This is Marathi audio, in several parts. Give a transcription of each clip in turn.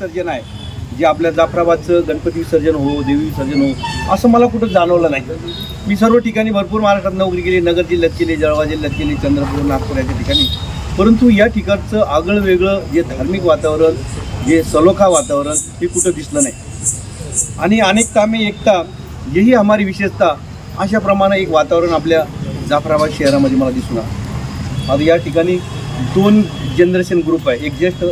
विसर्जन आहे. जे आपल्या जाफराबादचं गणपती विसर्जन हो देवी विसर्जन हो असं मला कुठं जाणवलं नाही. मी सर्व ठिकाणी भरपूर महाराष्ट्रात नोकरी केली नगर जिल्ह्यात केली जळगाव जिल्ह्यात केली चंद्रपूर नागपूर याच्या ठिकाणी. परंतु या ठिकाणचं आगळं वेगळं जे धार्मिक वातावरण जे सलोखा वातावरण हे कुठं दिसलं नाही. आणि अनेकता में एकता यही हमारी विशेषता अशाप्रमाणे एक वातावरण आपल्या जाफराबाद शहरामध्ये मला दिसून आलं. आता या ठिकाणी दोन जनरेशन ग्रुप आहे. एक ज्येष्ठ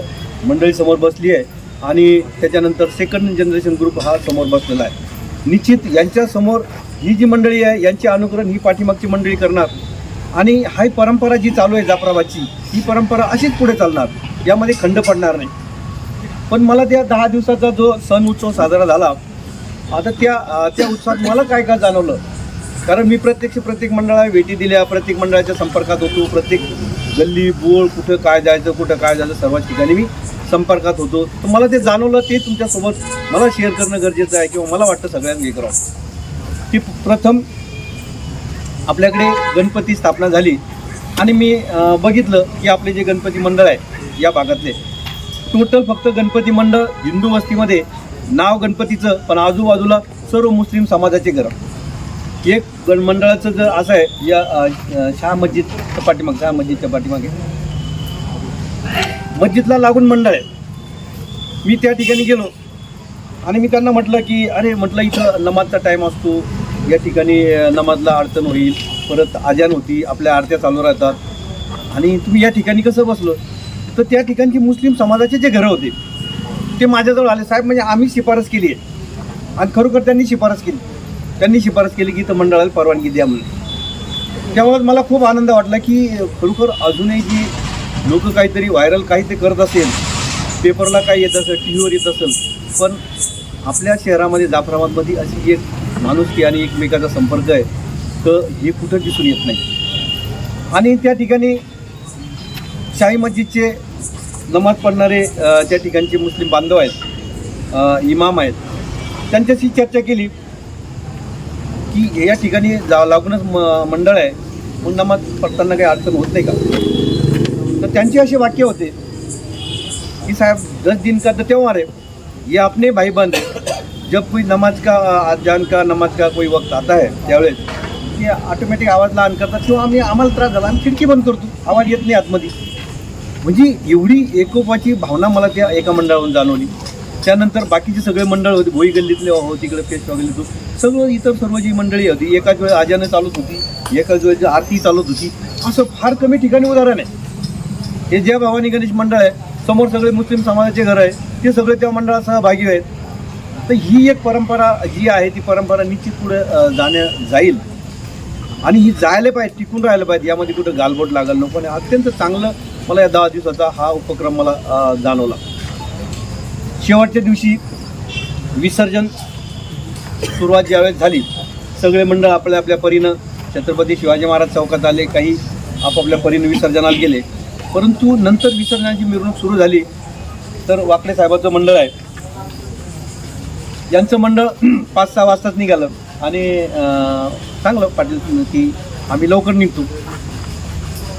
मंडळी समोर बसली आहे. आणि त्याच्यानंतर सेकंड जनरेशन ग्रुप हा समोर बसलेला आहे. निश्चित यांच्यासमोर ही जी मंडळी आहे यांचे अनुकरण ही पाठीमागची मंडळी करणार. आणि ही परंपरा जी चालू आहे जाफराबादची ही परंपरा अशीच पुढे चालणार. यामध्ये खंड पडणार नाही. पण मला त्या दहा दिवसाचा जो सण उत्सव साजरा झाला आता त्या त्या उत्सवात मला काय काय जाणवलं? कारण मी प्रत्यक्ष प्रत्येक मंडळाला भेटी दिल्या प्रत्येक मंडळाच्या संपर्कात होतो प्रत्येक गल्ली बोळ कुठं काय जायचं कुठं काय जायचं सर्व ठिकाणी मी संपर्कात होतो. तर मला ते जाणवलं ते तुमच्यासोबत मला शेअर करणं गरजेचं आहे किंवा मला वाटतं सगळ्यांनी हे करावं की प्रथम आपल्याकडे गणपती स्थापना झाली आणि मी बघितलं की आपले जे गणपती मंडळ आहे या भागातले टोटल फक्त गणपती मंडळ हिंदू वस्तीमध्ये नाव गणपतीचं पण आजूबाजूला सर्व मुस्लिम समाजाचे घर. एक गण मंडळाचं जर असं आहे या शहा मस्जिदच्या पाठीमागे शहा मस्जिदच्या पाठीमागे मस्जिदला लागून मंडळ आहे. मी त्या ठिकाणी गेलो. आणि मी त्यांना म्हटलं की अरे म्हटलं इथं नमाजचा टाईम असतो. या ठिकाणी नमाजला अडचण होईल. परत आजान होती. आपल्या आरत्या चालू राहतात. आणि तुम्ही या ठिकाणी कसं बसलो? तर त्या ठिकाणची मुस्लिम समाजाचे जे घरं होते ते माझ्याजवळ आले. साहेब म्हणजे आम्ही शिफारस केली आहे. आणि खरोखर त्यांनी शिफारस केली. त्यांनी शिफारस केली की इथं मंडळाला परवानगी द्या म्हणून. त्यामुळे मला खूप आनंद वाटला की खरोखर अजूनही जी लोक काहीतरी व्हायरल काही ते करत असेल पेपरला काही येत असेल टी व्हीवर येत असेल पण आपल्या शहरामध्ये जाफराबादमध्ये अशी एक माणुसकी आणि एकमेकाचा संपर्क आहे तर हे कुठं दिसून येत नाही. आणि त्या ठिकाणी शाही मस्जिदचे नमाज पडणारे त्या ठिकाणचे मुस्लिम बांधव आहेत इमाम आहेत त्यांच्याशी चर्चा केली की या ठिकाणी जा लागूनच म मंडळ आहे मग नमाज पडताना काही अडचण होत नाही का? त्यांचे असे वाक्य होते. कि साहब दस दिन का तो त्यौहार है ये अपने भाई बंद जब कोई नमाज का अजान का नमाज का कोई वक्त आता है त्यावेळेस ते ऑटोमॅटिक आवाज लहान करतात किंवा आम्ही आम्हाला त्रास झाला आम्ही खिडकी बंद करतो आवाज येत नाही आतमध्ये. म्हणजे एवढी एकोपाची भावना मला त्या एका मंडळावरून जाणवली. त्यानंतर बाकीचे सगळे मंडळ होते भोई गल्लीतले हो तिकडे पेशवा गल्लीतून सगळं इतर सर्व जी मंडळी होती एकाच वेळेस आजानं चालत होती एकाच वेळेस आरती चालत होती असं फार कमी ठिकाणी उदाहरण आहे. हे ज्या भवानी गणेश मंडळ आहे समोर सगळे मुस्लिम समाजाचे घर आहे ते सगळे त्या मंडळात सहभागी आहेत. तर ही एक परंपरा जी आहे ती परंपरा निश्चित पुढे जाण्या जाईल. आणि ही जायला पाहिजे टिकून राहायला पाहिजे यामध्ये कुठं गालबोट लागलं नको. आणि अत्यंत चांगलं मला या दहा दिवसाचा हा उपक्रम मला जाणवला. शेवटच्या दिवशी विसर्जन सुरुवात ज्यावेळेस झाली सगळे मंडळ आपल्या आपल्या परीनं छत्रपती शिवाजी महाराज चौकात आले काही आपापल्या परीनं विसर्जनाला गेले. परंतु नंतर विसर्जनाची मिरवणूक सुरू झाली तर वाकडे साहेबाचं मंडळ आहे. यांचं मंडळ पाच सहा वाजताच निघालं आणि चांगलं पाटील की आम्ही लवकर निघतो.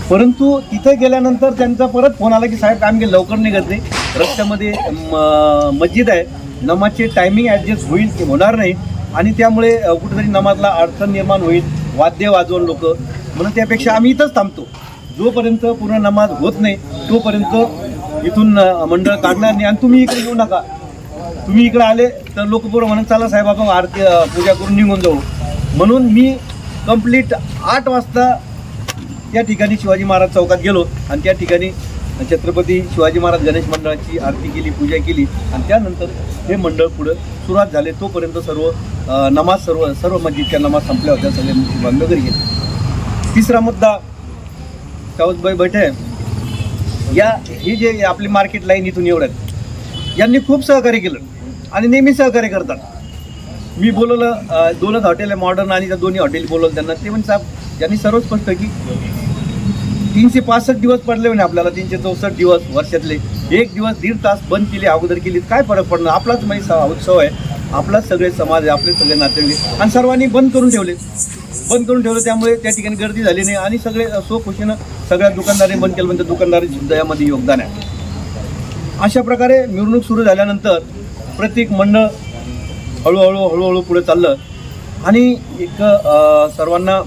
परंतु तिथे गेल्यानंतर त्यांचा परत फोन आला की साहेब आम्ही लवकर निघत नाही. रस्त्यामध्ये म- मस्जिद आहे. नमाजचे टायमिंग ॲडजस्ट होईल ते होणार नाही. आणि त्यामुळे कुठेतरी नमाजला अडचण निर्माण होईल. वाद्य वाजवून लोक. म्हणून त्यापेक्षा आम्ही इथंच थांबतो. जोपर्यंत पूर्ण नमाज होत नाही तोपर्यंत इथून मंडळ काढणार नाही आणि तुम्ही इकडे येऊ नका. तुम्ही इकडे आले तर लोक बरोबर म्हणून चला साहेब आपण आरती पूजा करून निघून जाऊ. म्हणून मी कंप्लीट आठ वाजता त्या ठिकाणी शिवाजी महाराज चौकात गेलो आणि त्या ठिकाणी छत्रपती शिवाजी महाराज गणेश मंडळाची आरती केली पूजा केली आणि त्यानंतर हे मंडळ पुढं सुरुवात झाले. तोपर्यंत सर्व नमाज सर्व सर्व मस्जिदच्या नमाज संपल्या होत्या. सगळे मुस्लिम बांधव घरी गेले. तिसरा मुद्दा सावतबाई भटे या ही जे आपली मार्केट लाईन इथून एवढ्यात यांनी खूप सहकार्य केलं आणि नेहमी सहकार्य करतात. मी बोलवलं दोनच हॉटेल आहे मॉडर्न आणि त्या दोन्ही हॉटेल बोलवलं त्यांना. ते म्हणजे साहेब यांनी सर्व स्पष्ट की तीनशे पासष्ट दिवस पडले म्हणे आपल्याला तीनशे चौसष्ट दिवस वर्षातले. एक दिवस दीड तास बंद केले अगोदर केली काय फरक पडणार? आपलाच म्हणजे उत्सव आहे. आपलाच सगळे समाज आहे आपले सगळे नातेवाईक आणि सर्वांनी बंद करून ठेवले बंद करून ठेवलं त्यामुळे त्या ठिकाणी गर्दी झाली नाही. आणि सगळे स्वखुशीनं सगळ्या दुकानदारी बंद केलं म्हणजे दुकानदारी सुद्धा यामध्ये योगदान आहे. अशा प्रकारे मिरवणूक सुरू झाल्यानंतर प्रत्येक मंडळ हळूहळू हळूहळू पुढे चाललं. आणि एक सर्वांना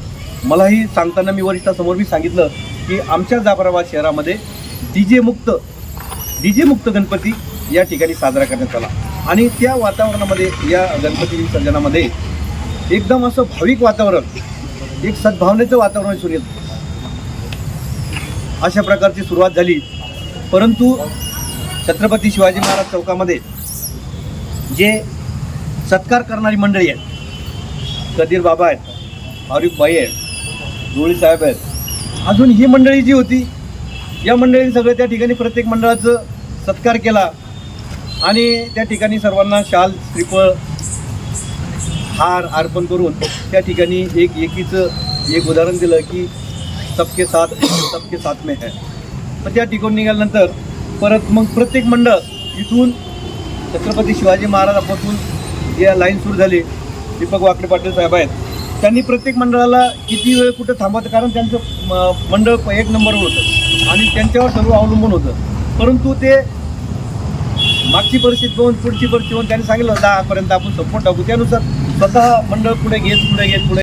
मलाही सांगताना मी वरिष्ठासमोर मी सांगितलं की आमच्या जाफराबाद शहरामध्ये डी जे मुक्त मुक्त गणपती या ठिकाणी साजरा करण्यात आला. आणि त्या वातावरणामध्ये या गणपती विसर्जनामध्ये एकदम असं भाविक वातावरण एक सद्भावनेचं वातावरण दिसून येतं. अशा प्रकारची सुरुवात झाली. परंतु छत्रपती शिवाजी महाराज चौकामध्ये जे सत्कार करणारी मंडळी आहेत कदीर बाबा आहेत आरिफ भाई आहेत जोळी साहेब आहेत अजून ही मंडळी जी होती या मंडळीने सगळं त्या ठिकाणी प्रत्येक मंडळाचं सत्कार केला आणि त्या ठिकाणी सर्वांना शाल श्रीफळ हार अर्पण करून त्या ठिकाणी एक एकीचं एक उदाहरण दिलं की सबके साथ सबके साथ में है. तर त्या ठिकाणी निघाल्यानंतर परत मग प्रत्येक मंडळ इथून छत्रपती शिवाजी महाराजापासून या लाईन सुरू झाली दीपक वाकडे पाटील साहेब आहेत त्यांनी प्रत्येक मंडळाला किती वेळ कुठं थांबवतं कारण त्यांचं म- मंडळ एक नंबरवर होतं आणि त्यांच्यावर सर्व अवलंबून होतं. परंतु ते मागची परिस्थिती पाहून पुढची परिस्थिती पाहून त्यांनी सांगितलं दहापर्यंत आपण सपोर्ट टाकू. त्यानुसार स्वतः मंडळ पुढे घेत पुढे घेत पुढे